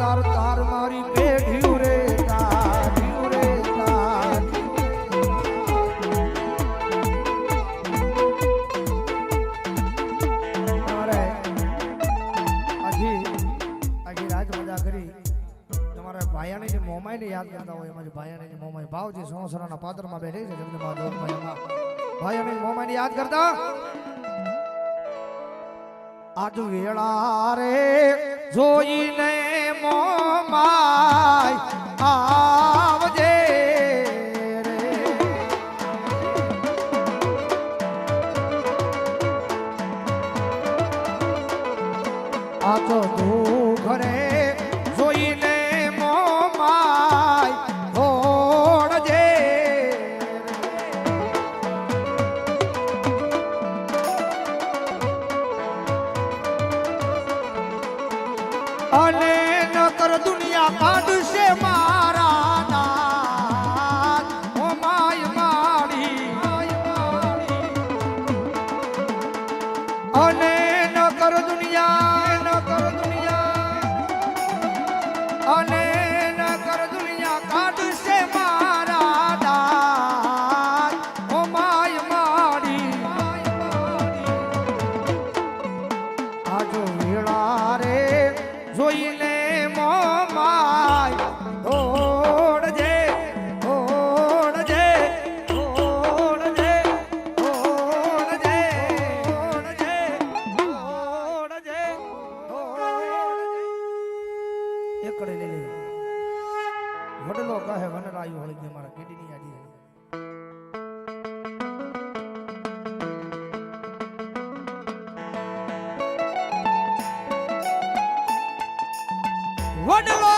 તાર તાર મારી પેઢી રે આજી આજી રાજ મજા કરી. તમારા ભાયાને જે મોમાઈને યાદ કરતા હોય એમાં ભાયાને જે મોમાઈ ભાવ જે સોસરાના બેઠે છે, જગદંબા લોકમયમાં ભાયાને મોમાઈને યાદ કરતા? આજ વેળા રે જોઈને મોમાય આવજે રે. આ તો તું ઘરે અને નકર દુનિયા કાઢશે મારા નાથ. ઓ માય મારી અને મારા કેડીની યાદી વડલો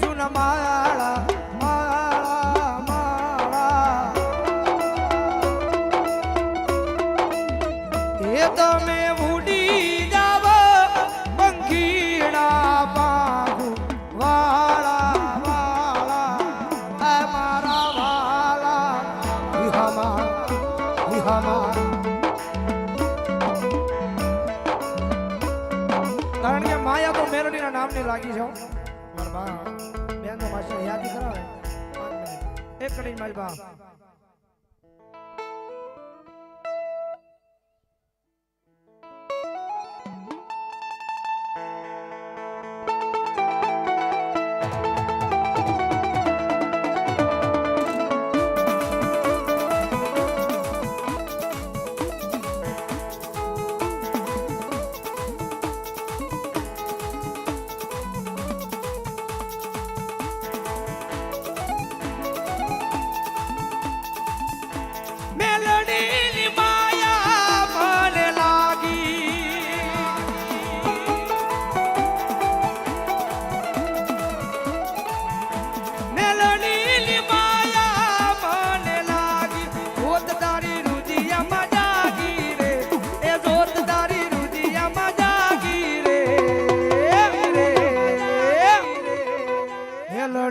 સુન માળા માળા માળા. એ તમે ઉડી નામની લાગી છે. મારા બા બેન માસી યાદ કરાવે એક કડી મારી બા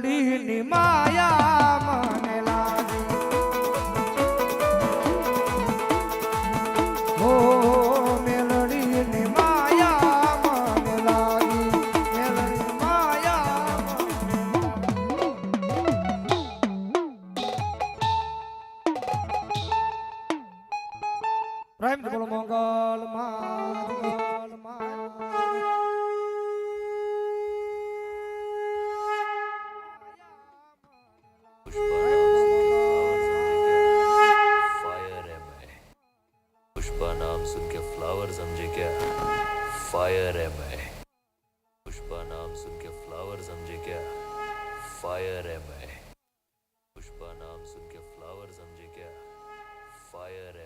મેલડીની માયા મને લાગી. હો પ્રેમ બોલો મંગલ મંગલ फायर है मैं। पुष्पा नाम सुन के फ्लावर समझे क्या? फायर है मैं। पुष्पा नाम सुन के फ्लावर समझे क्या? फायर है